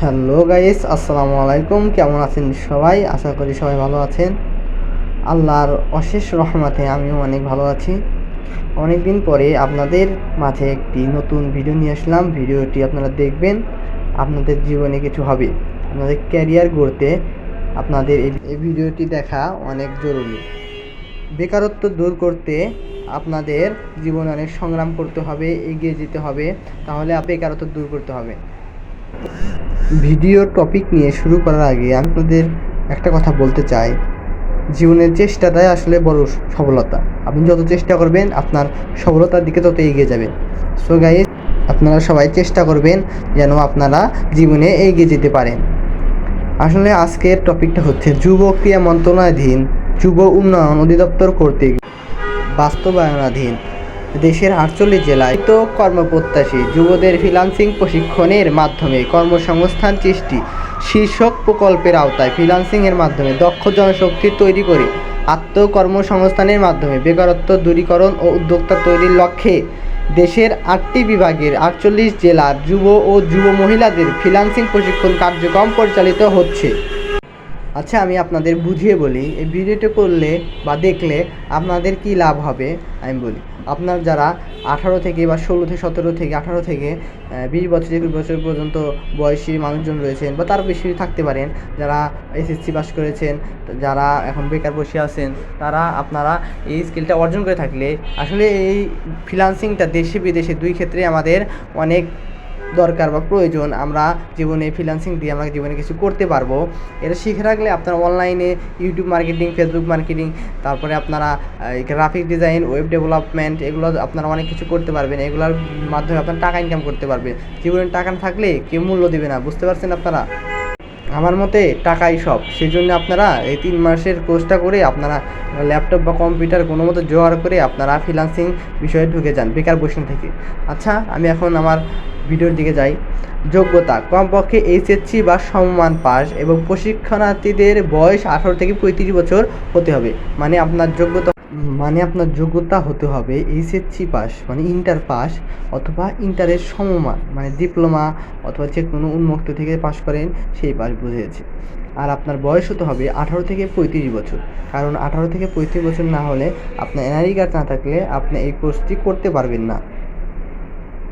Hello guys, আসসালামু আলাইকুম। কেমন আছেন সবাই? আশা করি সবাই ভালো আছেন। আল্লাহর অশেষ রহমতে আমিও অনেক ভালো আছি। অনেক দিন পরে আপনাদের মাঝে একটি নতুন ভিডিও নিয়ে আসলাম। ভিডিওটি আপনারা দেখবেন, আপনাদের জীবনে কিছু হবে। আপনাদের ক্যারিয়ার গড়তে আপনাদের এই- ভিডিওটি দেখা অনেক জরুরি। বেকারত্ব দূর করতে আপনাদের জীবনে অনেক সংগ্রাম করতে হবে, এগিয়ে যেতে হবে। তাহলে বেকারত্ব দূর করতে হবে। ভিডিও টপিক নিয়ে শুরু করার আগে আপনাদের একটা কথা বলতে চাই। জীবনের চেষ্টাটাই আসলে বড় সফলতা। আপনি যত চেষ্টা করবেন, আপনার সফলতার দিকে তত এগিয়ে যাবেন সো গাইজ আপনারা সবাই চেষ্টা করবেন যেন আপনারা জীবনে এগিয়ে যেতে পারেন। আসলে আজকের টপিকটা হচ্ছে যুব ক্রিয়া মন্ত্রণাধীন, যুব উন্নয়ন অধিদপ্তর কর্তৃক বাস্তবায়নাধীন। দেশের আটচল্লিশ জেলায় তো কর্মপ্রত্যাশী যুবদের ফ্রিলান্সিং প্রশিক্ষণের মাধ্যমে কর্মসংস্থান সৃষ্টি, শীর্ষক প্রকল্পের আওতায় ফ্রিলান্সিংয়ের মাধ্যমে দক্ষ জনশক্তি তৈরি করে আত্মকর্মসংস্থানের মাধ্যমে বেকারত্ব দূরীকরণ ও উদ্যোক্তা তৈরির লক্ষ্যে দেশের আটটি বিভাগের আটচল্লিশ জেলার যুব ও যুব মহিলাদের ফ্রিলান্সিং প্রশিক্ষণ কার্যক্রম পরিচালিত হচ্ছে। আচ্ছা আমি আপনাদের বুঝিয়ে বলি, এই ভিডিওটা করলে বা দেখলে আপনাদের কি লাভ হবে? আমি বলি, আপনার যারা আঠারো থেকে বা ষোলো থেকে সতেরো থেকে আঠারো থেকে বিশ বছর একুশ বছর পর্যন্ত বয়সী মানুষজন রয়েছেন বা তার বেশি থাকতে পারেন, যারা এসএসসি পাস করেছেন, যারা এখন বেকার বসে আছেন, তারা আপনারা এই স্কিলটা অর্জন করে থাকলে, আসলে এই ফ্রিলান্সিংটা দেশে বিদেশে দুই ক্ষেত্রে আমাদের অনেক দরকার বা প্রয়োজন, আমরা জীবনে ফ্রিল্যান্সিং দিয়ে আমরা জীবনে কিছু করতে পারব। এটা শিখে রাখলে আপনারা অনলাইনে ইউটিউব মার্কেটিং ফেসবুক মার্কেটিং তারপরে আপনারা গ্রাফিক ডিজাইন ওয়েব ডেভেলপমেন্ট এগুলো আপনারা অনেক কিছু করতে পারবেন। এগুলোর মাধ্যমে আপনারা টাকা ইনকাম করতে পারবেন। জীবনে টাকা না থাকলে কেউ মূল্য দেবে না, বুঝতে পারছেন আপনারা? আমার মতে টাকাই সব। সেই জন্য আপনারা এই তিন মাসের কোর্সটা করে আপনারা ল্যাপটপ বা কম্পিউটার কোনো মতো জোগাড় করে আপনারা ফ্রিলান্সিং বিষয়ে ঢুকে যান, বেকার বসে থেকে। আচ্ছা আমি এখন আমার ভিডিওর দিকে যাই। যোগ্যতা, কমপক্ষে এইচএসসি বা সমমান পাস এবং প্রশিক্ষণার্থীদের বয়স আঠারো থেকে পঁয়ত্রিশ বছর হতে হবে। মানে আপনার যোগ্যতা মানে আপনার যোগ্যতা হতে হবে এইচএসসি পাস মানে ইন্টার পাস অথবা ইন্টারের সমমান মানে ডিপ্লোমা অথবা যে কোনো উন্মুক্ত থেকে পাস করেন সেই পাস বুঝিয়েছে। আর আপনার বয়স হতে হবে আঠারো থেকে পঁয়ত্রিশ বছর। কারণ আঠারো থেকে পঁয়ত্রিশ বছর না হলে আপনার এনআরই কার্ড না থাকলে আপনি এই কোর্সটি করতে পারবেন না।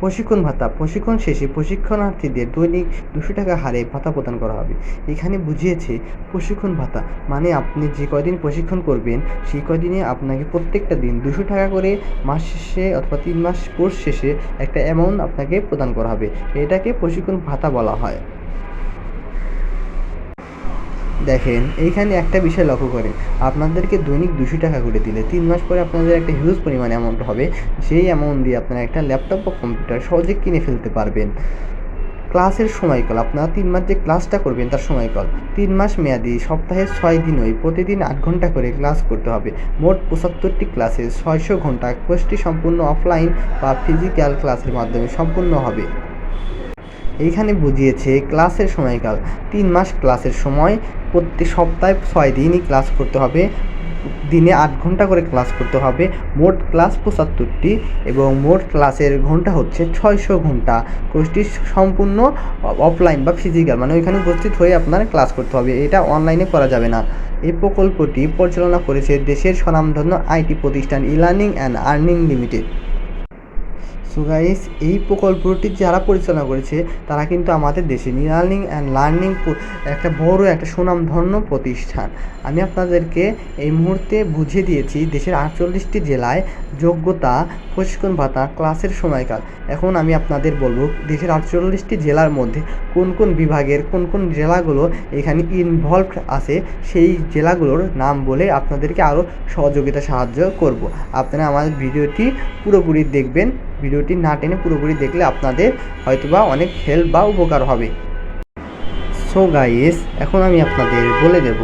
প্রশিক্ষণ ভাতা, প্রশিক্ষণ শেষে প্রশিক্ষণার্থীদের দৈনিক দুশো টাকা হারে ভাতা প্রদান করা হবে। এখানে বুঝিয়েছে, প্রশিক্ষণ ভাতা মানে আপনি যে কয়দিন প্রশিক্ষণ করবেন, সেই কয়দিনে আপনাকে প্রত্যেকটা দিন দুশো টাকা করে মাস শেষে অথবা তিন মাস কোর্স শেষে একটা অ্যামাউন্ট আপনাকে প্রদান করা হবে। এটাকে প্রশিক্ষণ ভাতা বলা হয়। দেখেন, এইখানে একটা বিষয় লক্ষ্য করেন। আপনাদেরকে দৈনিক দুশো টাকা করে দিলে তিন মাস পরে আপনাদের একটা হিউজ পরিমাণ অ্যামাউন্ট হবে। সেই অ্যামাউন্ট দিয়ে আপনারা একটা ল্যাপটপ বা কম্পিউটার সহজে কিনে ফেলতে পারবেন। ক্লাসের সময়কাল, আপনারা তিন মাস যে ক্লাসটা করবেন তার সময়কাল। তিন মাস মেয়াদি, সপ্তাহে ছয় দিন ওই প্রতিদিন আট ঘণ্টা করে ক্লাস করতে হবে। মোট পঁচাত্তরটি ক্লাসে ছয়শো ঘণ্টা কোর্সটি সম্পূর্ণ অফলাইন বা ফিজিক্যাল ক্লাসের মাধ্যমে সম্পূর্ণ হবে। এইখানে বুঝিয়েছে ক্লাসের সময়কাল, তিন মাস ক্লাসের সময় প্রত্যেক সপ্তাহে ছয় দিনই ক্লাস করতে হবে। দিনে আট ঘণ্টা করে ক্লাস করতে হবে। মোট ক্লাস পঁচাত্তরটি এবং মোট ক্লাসের ঘণ্টা হচ্ছে ছয়শো ঘণ্টা। কোর্সটি সম্পূর্ণ অফলাইন বা ফিজিক্যাল মানে ওইখানে উপস্থিত হয়ে আপনার ক্লাস করতে হবে। এটা অনলাইনে করা যাবে না। এই প্রকল্পটি পরিচালনা করেছে দেশের স্বনামধন্য আইটি প্রতিষ্ঠান e learning and earning limited. So guys এই প্রকল্পটি যারা পরিচালনা করেছে, তারা কিন্তু আমাদের দেশে লার্নিং অ্যান্ড লার্নিং একটা বড় একটা সুনামধন্য প্রতিষ্ঠান। আমি আপনাদেরকে এই মুহূর্তে বুঝিয়ে দিয়েছি, দেশের আটচল্লিশটি জেলায় যোগ্যতা, প্রশিক্ষণ ভাতা, ক্লাসের সময়কাল। এখন আমি আপনাদের বলব, দেশের আটচল্লিশটি জেলার মধ্যে কোন কোন বিভাগের, কোন কোন জেলাগুলো এখানে ইনভলভড আছে, সেই জেলাগুলোর নাম বলে আপনাদেরকে আরও সহযোগিতা সাহায্য করব। আপনারা আমার ভিডিওটি পুরোপুরি দেখবেন ভিডিওটি না টেনে পুরোপুরি দেখলে আপনাদের হয়তোবা অনেক হেল্প বা উপকার হবে। সো গাইস এখন আমি আপনাদের বলে দেব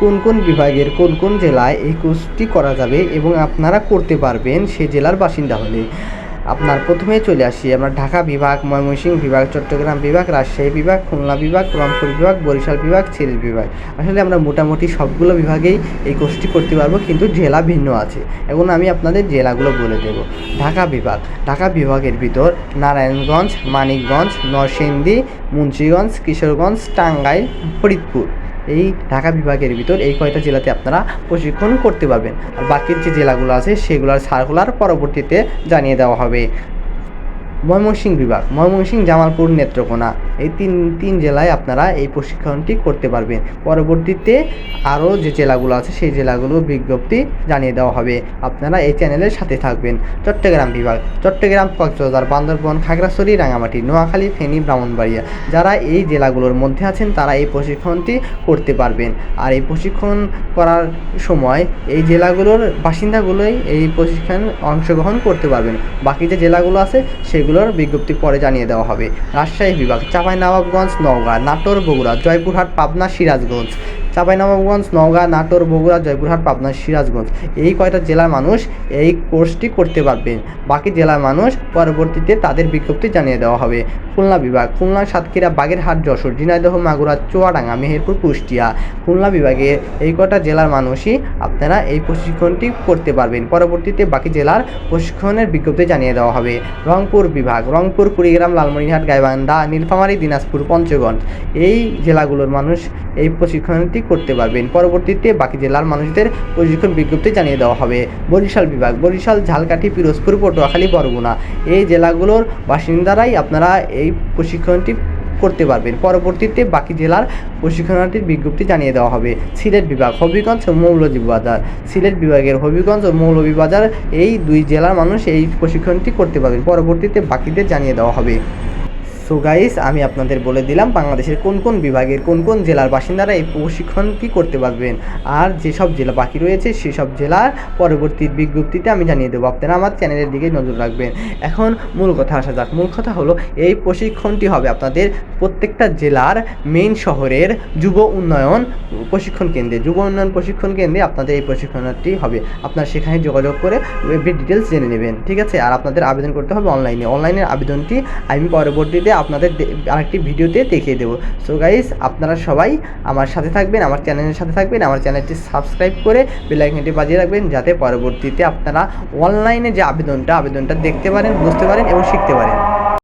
কোন কোন বিভাগের কোন কোন জেলায় এই কোর্সটি করা যাবে এবং আপনারা করতে পারবেন সে জেলার বাসিন্দা হলে। আপনার প্রথমে চলে আসি আমরা ঢাকা বিভাগ, ময়মনসিংহ বিভাগ, চট্টগ্রাম বিভাগ, রাজশাহী বিভাগ, খুলনা বিভাগ, রংপুর বিভাগ, বরিশাল বিভাগ, সিলেট বিভাগ। আসলে আমরা মোটামুটি সবগুলো বিভাগেই এই কোর্সটি করতে পারব, কিন্তু জেলা ভিন্ন আছে। এখন আমি আপনাদের জেলাগুলো বলে দেব। ঢাকা বিভাগ। ঢাকা বিভাগের ভিতর নারায়ণগঞ্জ, মানিকগঞ্জ, নরসিংদী, মুন্সিগঞ্জ, কিশোরগঞ্জ, টাঙ্গাইল, ফরিদপুর। এই ঢাকা বিভাগের ভিতর এই কয়টা জেলাতে আপনারা প্রশিক্ষণ করতে পারবেন। আর বাকির যে জেলাগুলো আছে, সেগুলোর সার্কুলার পরবর্তীতে জানিয়ে দেওয়া হবে। ময়মনসিংহ বিভাগ, ময়মনসিংহ জামালপুর নেত্রকোনা। এই তিন তিন জেলায় আপনারা এই প্রশিক্ষণটি করতে পারবেন। পরবর্তীতে আরও যে জেলাগুলো আছে, সেই জেলাগুলোর বিজ্ঞপ্তি জানিয়ে দেওয়া হবে। আপনারা এই চ্যানেলের সাথে থাকবেন। চট্টগ্রাম বিভাগ। চট্টগ্রাম কক্সবাজার, বান্দরবন, খাগড়াছড়ি রাঙামাটি নোয়াখালী, ফেনী, ব্রাহ্মণবাড়িয়া। যারা এই জেলাগুলোর মধ্যে আছেন, তারা এই প্রশিক্ষণটি করতে পারবেন। আর এই প্রশিক্ষণ করার সময় এই জেলাগুলোর বাসিন্দাগুলোই এই প্রশিক্ষণ অংশগ্রহণ করতে পারবেন। বাকি যে জেলাগুলো আছে, সেগুলোর বিজ্ঞপ্তি পরে জানিয়ে দেওয়া হবে। রাজশাহী বিভাগ চাঁপাইনবাবগঞ্জ নওগাঁ নাটোর বগুড়া জয়পুরহাট পাবনা সিরাজগঞ্জ। চাঁপাইনবাবগঞ্জ নওগাঁ, নাটোর, বগুড়া, জয়পুরহাট, পাবনা, সিরাজগঞ্জ। এই কয়টা জেলার মানুষ এই কোর্সটি করতে পারবেন বাকি জেলার মানুষ পরবর্তীতে তাদের বিজ্ঞপ্তি জানিয়ে দেওয়া হবে। খুলনা বিভাগ খুলনা সাতক্ষীরা, বাগেরহাট, যশোর, ঝিনাইদহ, মাগুরা, চুয়াডাঙ্গা, মেহেরপুর, কুষ্টিয়া। খুলনা বিভাগের এই কটা জেলার মানুষই আপনারা এই প্রশিক্ষণটি করতে পারবেন। পরবর্তীতে বাকি জেলার প্রশিক্ষণের বিজ্ঞপ্তি জানিয়ে দেওয়া হবে। রংপুর বিভাগ, রংপুর, কুড়িগ্রাম, লালমনিরহাট, গাইবান্ধা, নীলফামারী, দিনাজপুর, পঞ্চগঞ্জ। এই জেলাগুলোর মানুষ এই প্রশিক্ষণটি করতে পারবেন। পরবর্তীতে বাকি জেলার মানুষদের প্রশিক্ষণ বিজ্ঞপ্তি জানিয়ে দেওয়া হবে। বরিশাল বিভাগ, বরিশাল, ঝালকাঠি, পিরোজপুর, পটুয়াখালী, বরগুনা এই জেলাগুলোর বাসিন্দারাই আপনারা এই প্রশিক্ষণটি করতে পারবেন। পরবর্তীতে বাকি জেলার প্রশিক্ষণার্থীর বিজ্ঞপ্তি জানিয়ে দেওয়া হবে। সিলেট বিভাগ, হবিগঞ্জ ও মৌলভীবাজার সিলেট বিভাগের হবিগঞ্জ ও মৌলভীবাজার এই দুই জেলার মানুষ এই প্রশিক্ষণটি করতে পারবেন। পরবর্তীতে বাকিদের জানিয়ে দেওয়া হবে। সো গাইস আমি আপনাদের বলে দিলাম বাংলাদেশের কোন কোন বিভাগের কোন কোন জেলার বাসিন্দারা এই প্রশিক্ষণ প্রশিক্ষণটি করতে পারবেন। আর যেসব জেলা বাকি রয়েছে, সেসব জেলার পরবর্তী বিজ্ঞপ্তিতে আমি জানিয়ে দেবো। আপনারা আমার চ্যানেলের দিকে নজর রাখবেন। এখন মূল কথা আসা যাক। মূল কথা হলো, এই প্রশিক্ষণটি হবে আপনাদের প্রত্যেকটা জেলার মেইন শহরের যুব উন্নয়ন প্রশিক্ষণ কেন্দ্রে, যুব উন্নয়ন প্রশিক্ষণ কেন্দ্রে আপনাদের এই প্রশিক্ষণটি হবে। আপনারা সেখানে যোগাযোগ করে ওয়েবের ডিটেলস জেনে নেবেন, ঠিক আছে? আর আপনাদের আবেদন করতে হবে অনলাইনে অনলাইনের আবেদনটি আমি পরবর্তীতে আপনাদের আরেকটি ভিডিওতে দেখিয়ে দেবো। সো গাইস আপনারা সবাই আমার সাথে থাকবেন, আমার চ্যানেলের সাথে থাকবেন, আমার চ্যানেলটি সাবস্ক্রাইব করে বেলাইকনটি বাজিয়ে রাখবেন, যাতে পরবর্তীতে আপনারা অনলাইনে যে আবেদনটা আবেদনটা দেখতে পারেন, বুঝতে পারেন এবং শিখতে পারেন।